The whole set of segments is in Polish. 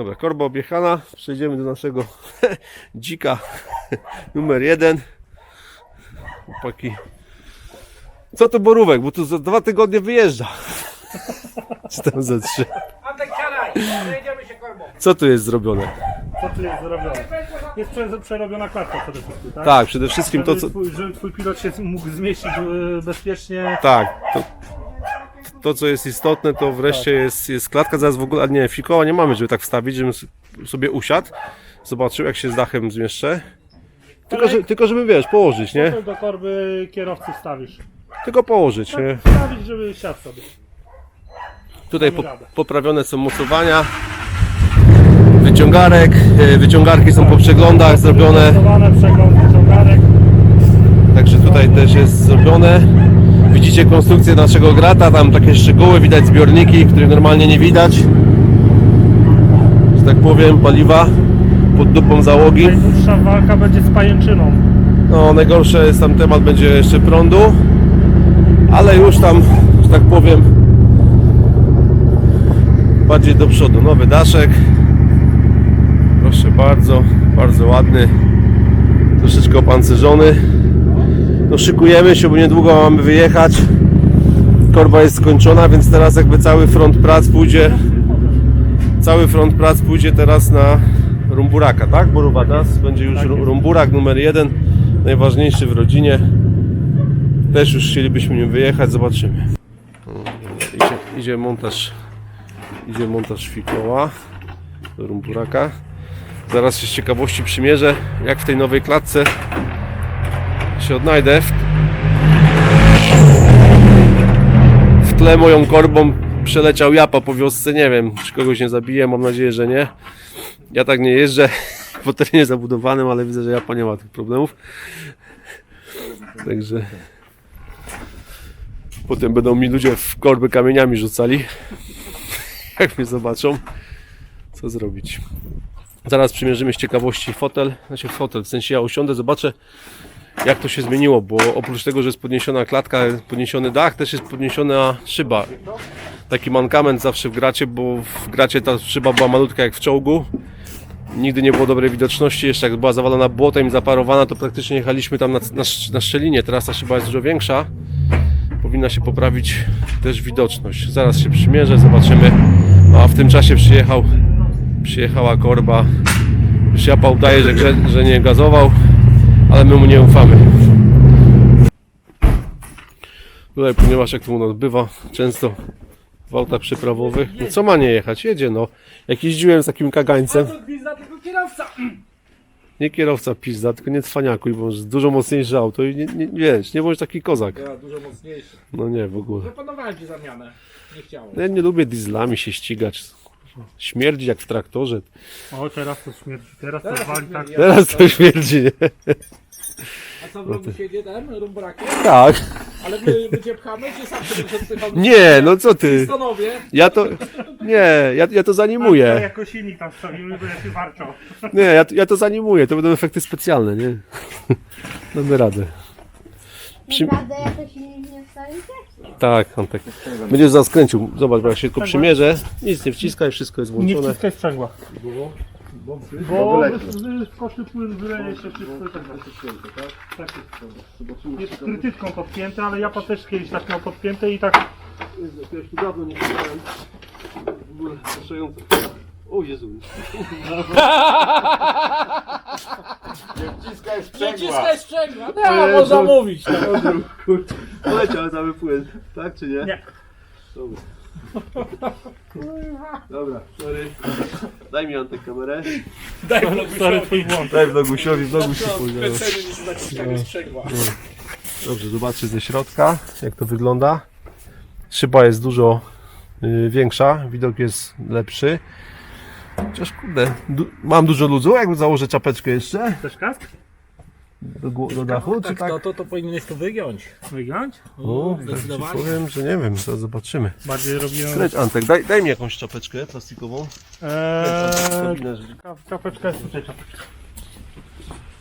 Dobra, korba objechana. Przejdziemy do naszego dzika numer jeden. Chłopaki. Co to borówek? Bo tu za dwa tygodnie wyjeżdża. Czy tam za trzy. Antek siadaj, się korbą. Co tu jest zrobione? Co tu jest zrobione? Jest prze- przerobiona klatka przede wszystkim, tak? Tak, przede wszystkim to, Żeby, co, twój, żeby twój pilot się mógł zmieścić e, bezpiecznie. Tak, to, to co jest istotne, to wreszcie jest, jest klatka, zaraz w ogóle, a nie, fikoła nie mamy, żeby tak wstawić, żebym sobie usiadł, zobaczył jak się z dachem zmieszczę. Tylko, że, tylko żeby wiesz, położyć, nie? Do korby kierowcy wstawisz. Tylko położyć, nie? Wstawić, żeby siadł sobie. Tutaj po, poprawione są mocowania, wyciągarek, e, wyciągarki są po przeglądach zrobione, Stosowane przegląd wyciągarek. także tutaj też jest zrobione. Widzicie konstrukcję naszego grata, tam takie szczegóły, widać zbiorniki, których normalnie nie widać. Że tak powiem, paliwa pod dupą załogi. Najdłuższa walka będzie z pajęczyną. No, najgorsze jest tam temat, będzie jeszcze prądu, ale już tam, że tak powiem, bardziej do przodu. Nowy daszek, proszę bardzo, bardzo ładny, troszeczkę opancerzony. No, szykujemy się, bo niedługo mamy wyjechać. Korba jest skończona, więc teraz jakby cały front prac pójdzie, cały front prac pójdzie teraz na Rumburaka, tak? Boruwadas będzie już ru- Rumburak numer jeden, najważniejszy w rodzinie. Też już chcielibyśmy nim wyjechać, zobaczymy. Idzie, idzie montaż, idzie montaż fikoła do Rumburaka. Zaraz się z ciekawości przymierzę, jak w tej nowej klatce się odnajdę. W, w tle moją korbą przeleciał japa po wiosce, nie wiem, czy kogoś nie zabiję, mam nadzieję, że nie. Ja tak nie jeżdżę po terenie zabudowanym, ale widzę, że japa nie ma tych problemów. Także potem będą mi ludzie w korby kamieniami rzucali, jak mnie zobaczą. Co zrobić? Zaraz przymierzymy z ciekawości fotel, znaczy fotel, w sensie ja usiądę, zobaczę jak to się zmieniło, bo oprócz tego, że jest podniesiona klatka, podniesiony dach, też jest podniesiona szyba. Taki mankament zawsze w gracie, bo w gracie ta szyba była malutka jak w czołgu. Nigdy nie było dobrej widoczności, jeszcze jak była zawalona błotem i zaparowana, to praktycznie jechaliśmy tam na, na, na szczelinie. Teraz ta szyba jest dużo większa. Powinna się poprawić też widoczność. Zaraz się przymierzę, zobaczymy. A w tym czasie przyjechał, przyjechała korba. Już Japa udaje, że, że nie gazował, ale my mu nie ufamy. Tutaj, ponieważ jak to u nas bywa, często w autach przeprawowych, no co ma nie jechać? Jedzie no. Jak jeździłem z takim kagańcem, To gwizda tylko kierowca. nie kierowca pizda, tylko nie cwaniakuj, bo jest dużo mocniejsze auto i nie, nie, wiesz, nie bądź taki kozak. Ja dużo mocniejszy. No nie, w ogóle. Ci zamianę. Nie chciałem. Ja nie lubię dieslami się ścigać. Śmierdzi jak w traktorze. O, teraz to śmierdzi. Teraz to Teraz wali to tak. śmierdzi. Teraz to śmierdzi, nie? A co w rogu siedzie ten rumbrakiem? Tak. Ale my, my cię pchamy, czy sam sobie? Nie, no co ty? Stanowie. Ja to... Nie, ja, ja to To zanimuję. jako silnik tam wstawimy, by się warczał. Nie, ja, ja to zanimuję. To będą efekty specjalne, nie? Damy radę. Przy... Naprawdę jakoś nie, nie wstawicie? Tak, Antek. Będziesz zaskręcił. Zobacz, bo jak się tylko przymierzę, nic nie wciskaj, wszystko jest Nie włączone. wciskaj sprzęgła. Bo koszty płyn wyleje się wszystko i tak dalej. Tak jest. Jest krytyczką podpięte, ale ja też kiedyś tak miał podpięte i tak Ja już tu dawno nie czytałem. W ogóle. O Jezu. Nie ciskaj sprzęgła. No, można mówić. No. Poleciał cały płyn, tak czy nie? Nie. Dobra. Dobra, sorry. Daj mi Antek kamerę. Daj vlogu stary twój błąd. Daj się. Specjalnie nie zaciskamy sprzęgła. Dobrze, zobaczcie ze środka, jak to wygląda. Szyba jest dużo y, większa, widok jest lepszy. Chociaż kurde, du- mam dużo luzu, jakby założę czapeczkę jeszcze Chcesz kask? do, gło- do dachu, czy Tak, tak? to, to, to powinieneś to wygiąć. Wygiąć? O, tak ci zdecydowanie. powiem, że nie wiem, zaraz zobaczymy. Bardziej robiłem... Leć Antek, daj, daj mi jakąś czapeczkę plastikową. Eee, Kabinę, żeby- czapeczka jest tutaj, czapeczka.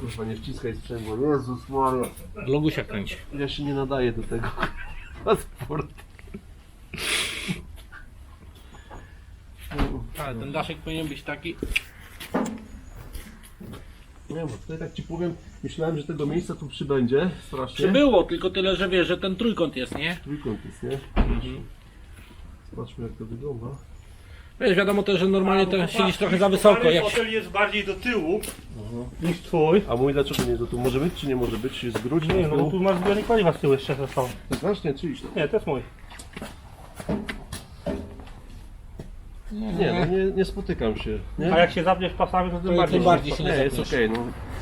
Kurwa, nie wciskaj sprzęgło. Jezus Maria. Vlogusia kręci. Ja się nie nadaję do tego. Transport. Ale ten daszek powinien być taki. Nie, bo tutaj tak ci powiem, myślałem, że tego miejsca tu przybędzie strasznie. Przybyło, tylko tyle, że wiesz, że ten trójkąt jest, nie? Trójkąt jest, nie? Zobaczmy jak to wygląda. Wiesz, wiadomo też, że normalnie to siedzisz trochę za wysoko. Jak... Fotel jest bardziej do tyłu niż twój. A mój dlaczego nie to tu może być, czy nie może być? Jest gruć? Nie, no bo tu masz zbiornik paliwa z tyłu jeszcze został. Znacznie, czy iść? Nie, to jest mój. Nie, no nie, nie spotykam się. Nie? A jak się zapniesz pasami, to tym To bardziej. tym bardziej się Nie, nie jest zapniesz. okej, no.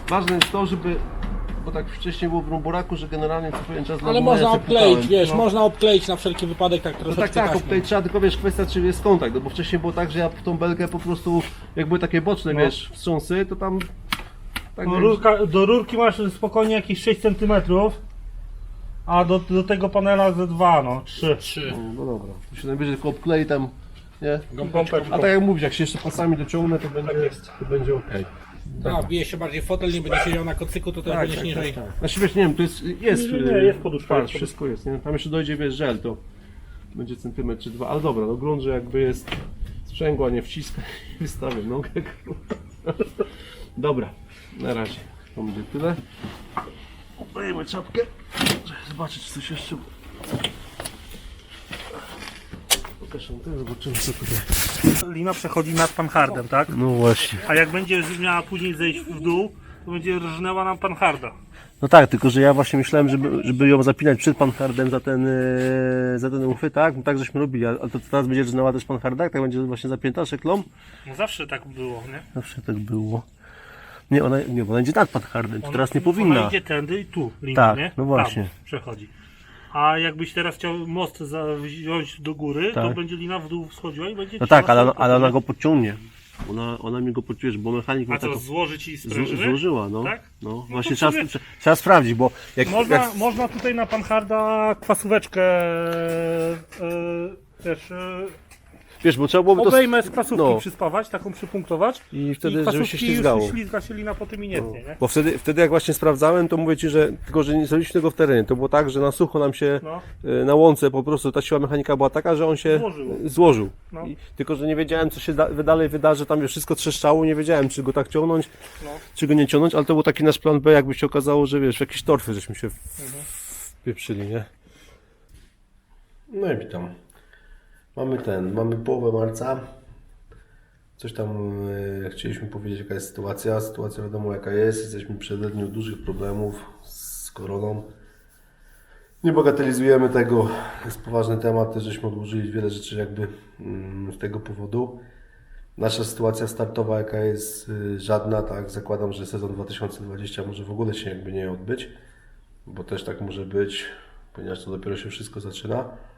Ważne jest to, żeby, bo tak wcześniej było w Rumburaku, że generalnie co pewien czas na Ale można ja obkleić, pytałem. wiesz, No. można obkleić na wszelki wypadek tak No troszeczkę tak, tak, taśmą. tutaj trzeba tylko wiesz, kwestia czy jest kontakt, no bo wcześniej było tak, że ja w tą belkę po prostu, jak były takie boczne, No. wiesz, wstrząsy, to tam... Tak Do, wiesz, rurka, do rurki masz spokojnie jakieś 6 cm, a do, do tego panela ze 2, no 3. Trzy. No dobra, to się najwyżej tylko obklei tam, nie? Gąbeczką. A tak jak mówisz, jak się jeszcze pasami dociągnę, to będzie, to będzie okej. A, bije się bardziej fotel, nie będzie siedział na kocyku, to też Tak, będziesz tak, niżej. tak, tak. Znaczy wiesz, nie wiem, to jest, jest, Nie, nie, nie, y, jest poduszka, patrz, jest wszystko jest, nie? Tam jeszcze dojdzie, wiesz, żel, to będzie centymetr czy dwa, ale dobra, no grunt, że jakby jest sprzęgła, nie wciska i wystawię nogę. dobra, na razie, to będzie tyle. Dajemy czapkę, żeby zobaczyć czy coś jeszcze. Ten, zobaczymy co tutaj. Lina przechodzi nad panhardem, tak? No właśnie. A jak będzie miała później zejść w dół, to będzie rżnęła nam panharda. No tak, tylko że ja właśnie myślałem, żeby, żeby ją zapinać przed panhardem za ten, e, za ten uchwyt, tak? No tak żeśmy robili, a to teraz będzie znała też panhardak, tak będzie właśnie zapięta szeklą? No zawsze tak było, nie? Zawsze tak było. Nie, ona, nie, bo ona idzie nad panhardem, to Ona- teraz nie Ona powinna. idzie tędy i tu linia, Tak, nie? no właśnie. Tam przechodzi. A jakbyś teraz chciał most za, wziąć do góry, to Tak. będzie lina w dół wschodziła i będzie No tak, ale, ale ona go podciągnie. Ona, ona mi go podciąży, bo mechanik ma A co, taką... złożyć i zło- sprężyny? Złożyła, no. Tak? no. to Właśnie w trzeba, sumie- trze- trzeba sprawdzić, bo jak... Można, jak można tutaj na panharda kwasóweczkę e, też e, wiesz, bo trzeba byłoby to... obejmę z no. przyspawać, taką przypunktować I wtedy, żeby kwasówki się ślizgało. już ślizga się lina po tym i nie tnie, nie? Bo wtedy, wtedy jak właśnie sprawdzałem, to mówię Ci, że tylko, że nie zrobiliśmy tego w terenie. To było tak, że na sucho nam się No. y, na łące po prostu ta siła mechanika była taka, że on się Złożyło. y, złożył. No. I, tylko, że nie wiedziałem, co się da, dalej wydarzy, tam już wszystko trzeszczało, nie wiedziałem, czy go tak ciągnąć, No. czy go nie ciągnąć, ale to był taki nasz plan B, jakby się okazało, że wiesz, w jakieś torfy żeśmy się w- Mhm. wpieprzyli, nie? No i witam. Mamy ten, mamy połowę marca. Coś tam e, chcieliśmy powiedzieć, jaka jest sytuacja. Sytuacja wiadomo jaka jest. Jesteśmy w przededniu dużych problemów z koroną. Nie bagatelizujemy tego. Jest poważny temat. Żeśmy odłożyli wiele rzeczy jakby mm, z tego powodu. Nasza sytuacja startowa jaka jest y, żadna, tak? Zakładam, że sezon 2020 może w ogóle się jakby nie odbyć, bo też tak może być, ponieważ to dopiero się wszystko zaczyna.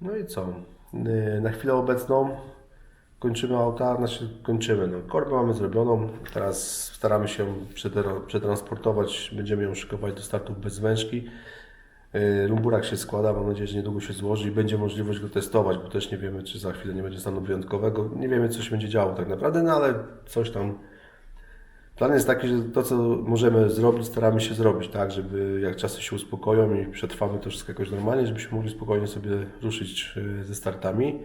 No i co? Yy, Na chwilę obecną kończymy auta, znaczy kończymy. No, korbę mamy zrobioną, teraz staramy się przetransportować, będziemy ją szykować do startów bez wężki. Yy, Rumburak się składa, mam nadzieję, że niedługo się złoży i będzie możliwość go testować, bo też nie wiemy, czy za chwilę nie będzie stanu wyjątkowego. Nie wiemy, co się będzie działo tak naprawdę, no ale coś tam Plan jest taki, że to, co możemy zrobić, staramy się zrobić, tak, żeby jak czasy się uspokoją i przetrwamy to wszystko jakoś normalnie, żebyśmy mogli spokojnie sobie ruszyć y, ze startami.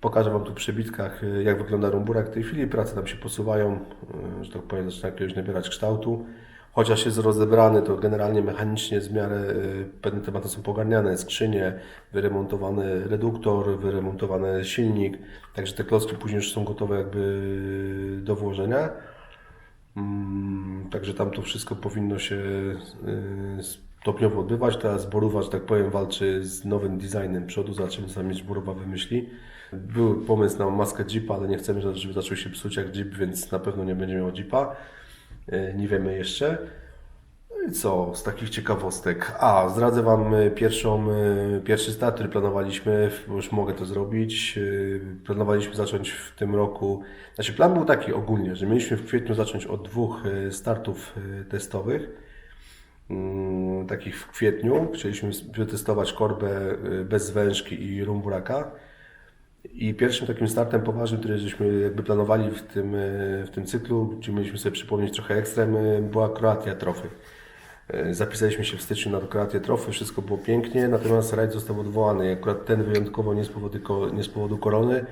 Pokażę Wam tu przy bitkach, y, jak wygląda rumburak w tej chwili. Prace tam się posuwają, y, że tak powiem, zaczyna jakiegoś nabierać kształtu. Chociaż jest rozebrany, to generalnie mechanicznie z miarę pewne tematy są pogarniane. Skrzynie, wyremontowany reduktor, wyremontowany silnik. Także te klocki później już są gotowe jakby do włożenia. Mm, Także tam to wszystko powinno się y, stopniowo odbywać. Ta zborowa, że tak powiem, walczy z nowym designem przodu. Zobaczymy, co mieć zborowa wymyśli. Był pomysł na maskę Jeepa, ale nie chcemy, żeby zaczął się psuć jak Jeep, więc na pewno nie będzie miał Jeepa. Y, Nie wiemy jeszcze. Co z takich ciekawostek? A, zdradzę Wam y, pierwszą, y, pierwszy start, który planowaliśmy, już mogę to zrobić. Y, Planowaliśmy zacząć w tym roku. Znaczy, plan był taki ogólnie, że mieliśmy w kwietniu zacząć od dwóch startów testowych. Mm, Takich w kwietniu. Chcieliśmy przetestować korbę bez wężki i rumburaka. I pierwszym takim startem poważnym, który żeśmy jakby planowali w tym, e, w tym cyklu, gdzie mieliśmy sobie przypomnieć trochę ekstrem, e, była Kroatia Trofy. E, Zapisaliśmy się w styczniu na Kroatię Trofy, wszystko było pięknie, natomiast rajd został odwołany. Akurat ten wyjątkowo nie z powodu, nie z powodu korony.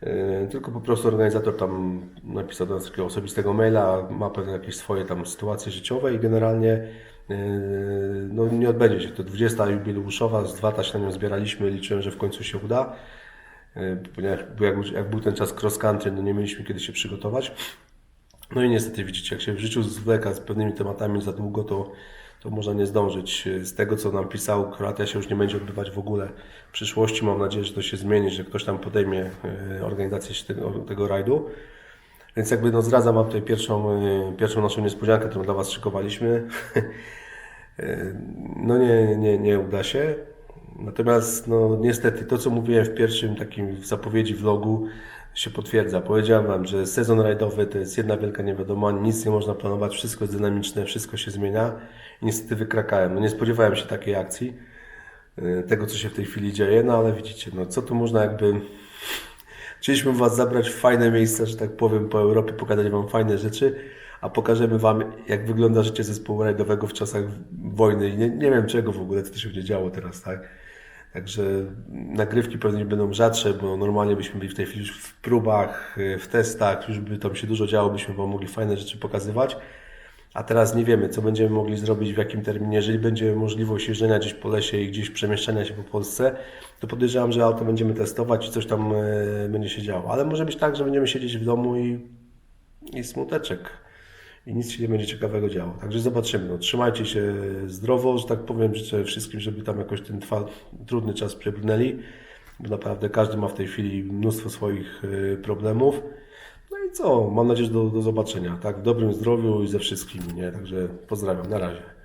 E, Tylko po prostu organizator tam napisał do nas takiego osobistego maila, ma pewne jakieś swoje tam sytuacje życiowe i generalnie e, no, nie odbędzie się. To 20 jubileuszowa, z dwa się na nią zbieraliśmy, liczyłem, że w końcu się uda. Ponieważ jak, jak był ten czas cross country, no nie mieliśmy kiedy się przygotować. No i niestety widzicie, jak się w życiu zwleka z pewnymi tematami za długo, to, to można nie zdążyć. Z tego, co nam pisał, Kroatia się już nie będzie odbywać w ogóle w przyszłości. Mam nadzieję, że to się zmieni, że ktoś tam podejmie e, organizację tego, tego rajdu. Więc jakby no zdradzam Wam tutaj pierwszą, e, pierwszą naszą niespodziankę, którą dla Was szykowaliśmy. E, No nie, nie, nie uda się. Natomiast no niestety to, co mówiłem w pierwszym takim zapowiedzi vlogu się potwierdza. Powiedziałem Wam, że sezon rajdowy to jest jedna wielka niewiadoma, nic nie można planować, wszystko jest dynamiczne, wszystko się zmienia i niestety wykrakałem. No nie spodziewałem się takiej akcji, e, tego co się w tej chwili dzieje, no ale widzicie, no co tu można jakby... Chcieliśmy Was zabrać w fajne miejsca, że tak powiem, po Europie, pokazać Wam fajne rzeczy, a pokażemy Wam, jak wygląda życie zespołu rajdowego w czasach wojny. I nie, nie wiem czego w ogóle, co to się będzie działo teraz, tak? Także nagrywki pewnie będą rzadsze, bo normalnie byśmy byli w tej chwili już w próbach, y, w testach, już by tam się dużo działo, byśmy mogli fajne rzeczy pokazywać. A teraz nie wiemy, co będziemy mogli zrobić, w jakim terminie. Jeżeli będzie możliwość jeżdżenia gdzieś po lesie i gdzieś przemieszczania się po Polsce, to podejrzewam, że auto będziemy testować i coś tam e, będzie się działo. Ale może być tak, że będziemy siedzieć w domu i, i smuteczek. I nic się nie będzie ciekawego działo. Także zobaczymy. No, trzymajcie się zdrowo, że tak powiem. Życzę wszystkim, żeby tam jakoś ten trudny czas przebrnęli. Bo naprawdę każdy ma w tej chwili mnóstwo swoich e, problemów. No i co? Mam nadzieję, że do, do zobaczenia. Tak, w dobrym zdrowiu i ze wszystkimi. Nie? Także pozdrawiam. Na razie.